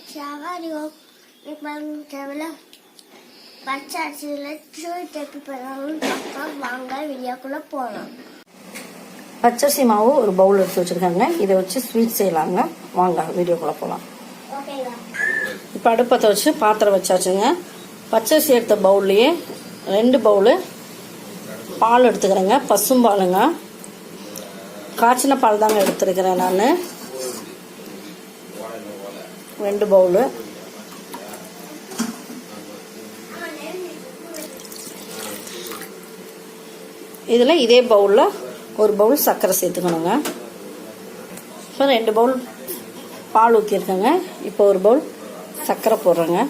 Hi friends யாவாரியோ இப்போ தேவையில்ல பச்சை அரிசியில் ஸ்வீட் எப்படி பண்ணணும்னு பார்க்கலாம் வாங்க வீடியோக்குள்ளே போகலாம் பச்சரிசி மாவு ஒரு பவுல் எடுத்து வச்சிருக்காங்க இதை வச்சு ஸ்வீட் செய்யலாங்க வாங்க வீடியோக்குள்ள போகலாம் இப்போ அடுப்பத்தை வச்சு பாத்திரம் வச்சாச்சுங்க பச்சரிசி எடுத்த பவுல்லையே ரெண்டு பவுலு பால் எடுத்துக்கிறேங்க பசும்பாலுங்க காய்ச்சின பால் தாங்க எடுத்துருக்கிறேன் நான் ரெண்டு பவுலு இதில் இதே பவுலில் ஒரு பவுல் சர்க்கரை சேர்த்துக்கணுங்க. இப்போ ரெண்டு பவுல் பால் ஊற்றிருக்கேங்க இப்போ ஒரு பவுல் சர்க்கரை போடுறேங்க.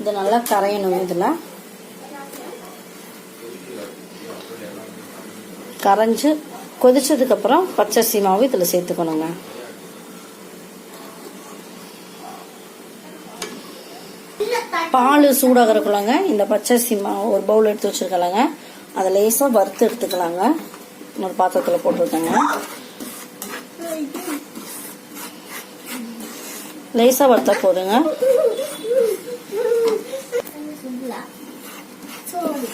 இது நல்லா கரையணும் இதில். கரைஞ்சு கொதிச்சதுக்கப்புறம் பச்சரிசி மாவு இதில் சேர்த்துக்கணுங்க. பால் சூடாகிறக்குள்ளங்க இந்த பச்சரிசி மாவு ஒரு பவுல் எடுத்து வச்சிருக்கலாங்க. அதை லேசாக வறுத்து எடுத்துக்கலாங்க. ஒரு பாத்திரத்தில் போட்டிருக்கேங்க. லேசாக வறுத்தா போதுங்க.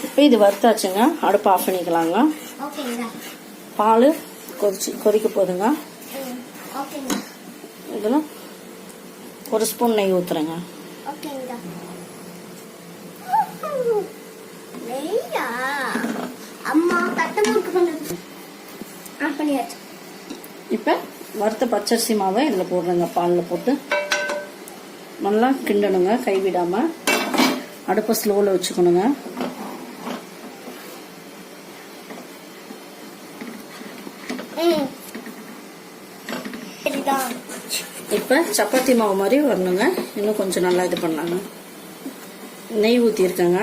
இப்போ இது வறுத்தாச்சுங்க. அடுப்பு ஆஃப் பண்ணிக்கலாங்க. பால் கொதிச்சு கொதிக்க போதுங்க. ம் ஓகேங்களா இதில் ஒரு ஸ்பூன் நெய் ஊற்றுறேங்க நெய்யா அம்மா பண்ணியாச்சு. இப்போ வறுத்த பச்சரிசி மாவை இதில் போடுறேங்க. பாலில் போட்டு நல்லா கிண்டணுங்க. கைவிடாமல் அடுப்பை ஸ்லோவில் வச்சுக்கணுங்க. இப்போ சப்பாத்தி மாவு மாதிரி வரணுங்க. இன்னும் கொஞ்சம் நல்லா இது பண்ணலாங்க. நெய் ஊற்றிருக்கேங்க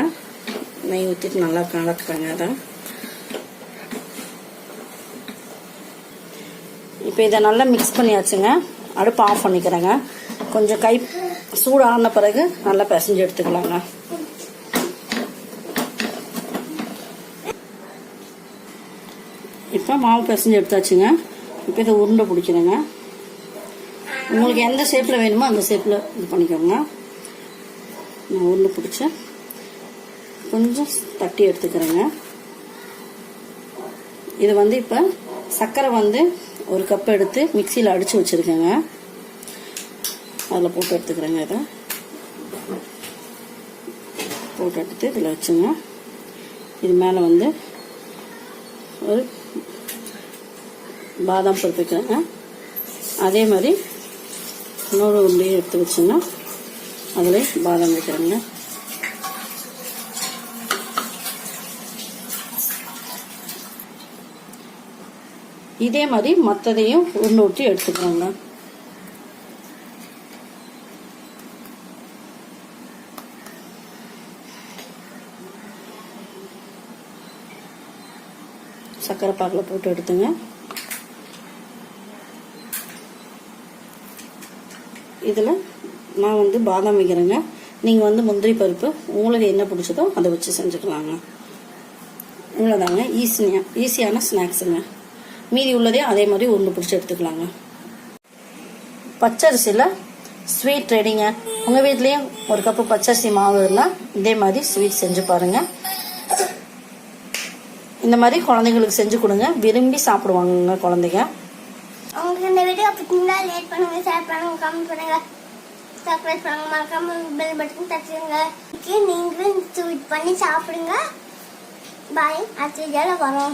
நெய் ஊற்றிட்டு நல்லா கலக்குறேங்க அதை. இப்போ இதை நல்லா மிக்ஸ் பண்ணியாச்சுங்க. அடுப்பு ஆஃப் பண்ணிக்கிறேங்க. கொஞ்சம் கை சூடான பிறகு நல்லா பிசைஞ்சு எடுத்துக்கலாங்க. இப்போ மாவு பிசைஞ்சு எடுத்தாச்சுங்க. இப்போ இதை உருண்டை பிடிக்கிறேங்க. உங்களுக்கு எந்த ஷேப்பில் வேணுமோ அந்த ஷேப்பில் இது பண்ணிக்கோங்க. நான் உருண்டை பிடிச்சேன். கொஞ்சம் தட்டி எடுத்துக்கிறேங்க. இது வந்து இப்போ சர்க்கரை வந்து ஒரு கப் எடுத்து மிக்சியில் அடித்து வச்சுருக்கேங்க. அதில் போட்டு எடுத்துக்கிறேங்க இதை. போட்டு எடுத்து இதில் வச்சுங்க. இது மேலே வந்து ஒரு பாதாம் பருப்பு வைக்கிறேங்க. அதே மாதிரி இன்னொரு உருண்டையும் எடுத்து வச்சுங்க அதில் பாதாம் வைக்கிறேங்க. இதே மாதிரி மற்றதையும் உருண்டை எடுத்துக்கோங்க எடுத்துக்கிறோங்க சர்க்கரை பாகில் போட்டு எடுத்துங்க. இதில் நான் வந்து பாதாம் வைக்கிறேங்க. நீங்கள் வந்து முந்திரி பருப்பு உங்களுக்கு என்ன பிடிச்சதோ அதை வச்சு செஞ்சுக்கலாங்க. இவ்வளோதாங்க ஈஸியாக ஈஸியான ஸ்நாக்ஸுங்க மீதி உள்ளதையும் அதே மாதிரி உருண்டை பிடிச்சி எடுத்துக்கலாங்க. பச்சரிசியில் ஸ்வீட் ரெடிங்க உங்கள் வீட்லேயும் ஒரு கப்பு பச்சரிசி மாவு இருந்தால் இதே மாதிரி ஸ்வீட் செஞ்சு பாருங்கள் இந்த மாதிரி குழந்தைங்களுக்கு செஞ்சு கொடுங்க. விரும்பி சாப்பிடுவாங்க குழந்தைங்க. உங்களுக்கு இந்த வீடியோ பிடிச்சிருந்தா லேட் பண்ணுங்க ஷேர் பண்ணுங்க கமெண்ட் பண்ணுங்க. சப்ஸ்கிரைப் பண்ணுங்க மறக்காம பெல் பட்டன் தட்டுங்க. நீங்களும் ஸ்வீட் பண்ணி சாப்பிடுங்க. பாய் அடுத்த வீடியோவில் வரோம்